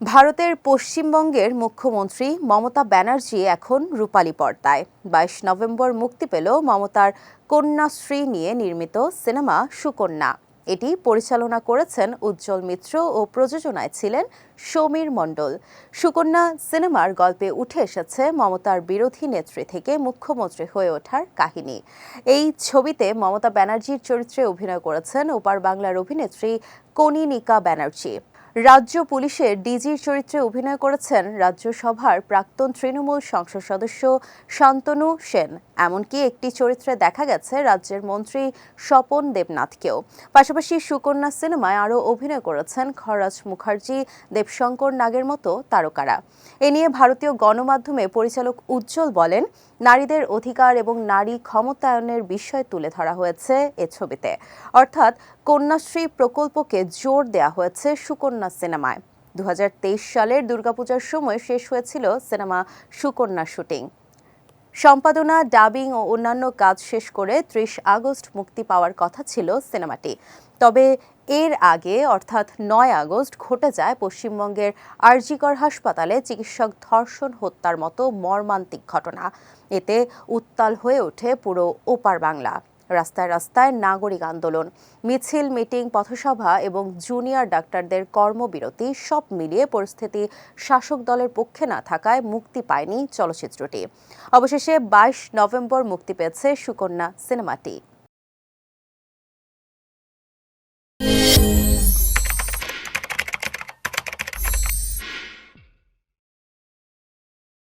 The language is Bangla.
ভারতের পশ্চিমবঙ্গের মুখ্যমন্ত্রী মমতা ব্যানার্জি এখন রূপালী পর্দায়। বাইশ নভেম্বর মুক্তি পেল মমতার কন্যাশ্রী নিয়ে নির্মিত সিনেমা সুকন্যা। এটি পরিচালনা করেছেন উজ্জ্বল মিত্র ও প্রযোজনায় ছিলেন সমীর মণ্ডল। সুকন্যা সিনেমার গল্পে উঠে এসেছে মমতার বিরোধী নেত্রী থেকে মুখ্যমন্ত্রী হয়ে ওঠার কাহিনী। এই ছবিতে মমতা ব্যানার্জির চরিত্রে অভিনয় করেছেন ওপার বাংলার অভিনেত্রী কনিনিকা ব্যানার্জি। রাজ্য পুলিশের ডিজির চরিত্রে অভিনয় করেছেন রাজ্যসভার প্রাক্তন তৃণমূল সংসদ সদস্য শান্তনু সেন। এমনকি একটি চরিত্রে দেখা গেছে রাজ্যের মন্ত্রী স্বপন দেবনাথকেও। পাশাপাশি সুকন্যা সিনেমায় আরও অভিনয় করেছেন খরাজ মুখার্জি, দেবশঙ্কর নাগের মতো তারকারা। এ নিয়ে ভারতীয় গণমাধ্যমে পরিচালক উজ্জ্বল বলেন, নারীদের অধিকার এবং নারী ক্ষমতায়নের বিষয় তুলে ধরা হয়েছে এ ছবিতে। অর্থাৎ কন্যাশ্রী প্রকল্পকে জোর দেওয়া হয়েছে সুকন্যা সিনেমায়। দু হাজার তেইশ সালের দুর্গাপূজার সময় শেষ হয়েছিল সিনেমা সুকন্যা শুটিং। সম্পাদনা, ডাবিং ও অন্যান্য কাজ শেষ করে ত্রিশ আগস্ট মুক্তি পাওয়ার কথা ছিল সিনেমাটি। তবে এর আগে, অর্থাৎ নয় আগস্ট, ঘটে যায় পশ্চিমবঙ্গের আরজিকর হাসপাতালে চিকিৎসক ধর্ষণ হত্যার মতো মর্মান্তিক ঘটনা। এতে উত্তাল হয়ে ওঠে পুরো ওপার বাংলা। রাস্তায় রাস্তায় নাগরিক আন্দোলন, মিছিল, মিটিং, পথসভা এবং জুনিয়র ডাক্তারদের কর্মবিরতি সব মিলিয়ে পরিস্থিতি শাসক দলের পক্ষে না থাকায় মুক্তি পায়নি চলচ্চিত্রটি। অবশেষে বাইশ নভেম্বর মুক্তি পেয়েছে সুকন্যা সিনেমাটি।